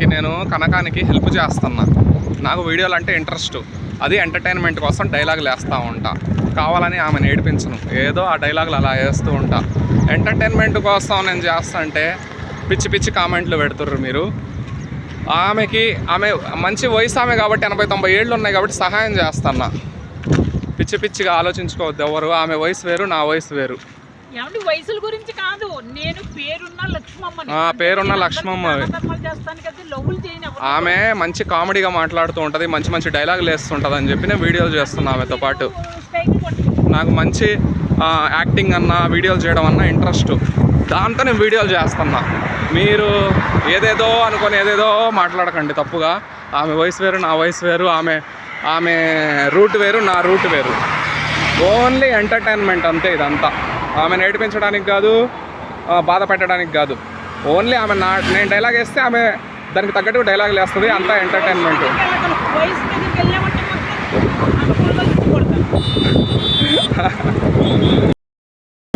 తనకి నేను కనకానికి హెల్ప్ చేస్తున్నా. నాకు వీడియోలు అంటే ఇంట్రెస్ట్ అది ఎంటర్టైన్మెంట్ కోసం డైలాగులు వేస్తూ ఉంటా. కావాలని ఆమెను ఏడిపించను ఏదో ఆ డైలాగులు అలా వేస్తూ ఉంటా. ఎంటర్టైన్మెంట్ కోసం నేను చేస్తా అంటే పిచ్చి పిచ్చి కామెంట్లు పెడుతుర్రు మీరు. ఆమెకి ఆమె మంచి వయసు ఆమె కాబట్టి ఎనభై తొంభై ఏళ్ళు ఉన్నాయి కాబట్టి సహాయం చేస్తున్నా. పిచ్చి పిచ్చిగా ఆలోచించుకోవద్దు ఎవరు. ఆమె వయసు వేరు నా వయసు వేరు. ఏమండి వయసుల గురించి కాదు. నేను పేరున్న లక్ష్మమ్మని. ఆ, పేరున్న లక్ష్మమ్మ. ఆమె మంచి కామెడీగా మాట్లాడుతూ ఉంటుంది మంచి మంచి డైలాగులు వేస్తుంటుంది అని చెప్పి నేను వీడియోలు చేస్తున్నా ఆమెతో పాటు. నాకు మంచి యాక్టింగ్ అన్నా వీడియోలు చేయడం అన్నా ఇంట్రెస్ట్. దాంతో నేను వీడియోలు చేస్తున్నా. మీరు ఏదేదో అనుకొని ఏదేదో మాట్లాడకండి తప్పుగా. ఆమె వయసు వేరు నా వయసు వేరు ఆమె ఆమె రూట్ వేరు నా రూట్ వేరు. ఓన్లీ ఎంటర్టైన్మెంట్ అంతే ఇదంతా. ఆమె నేర్పించడానికి కాదు బాధ పెట్టడానికి కాదు. ఓన్లీ ఆమె నా నేను డైలాగ్ వేస్తే ఆమె దానికి తగ్గట్టు డైలాగులు వేస్తుంది అంతా ఎంటర్టైన్మెంట్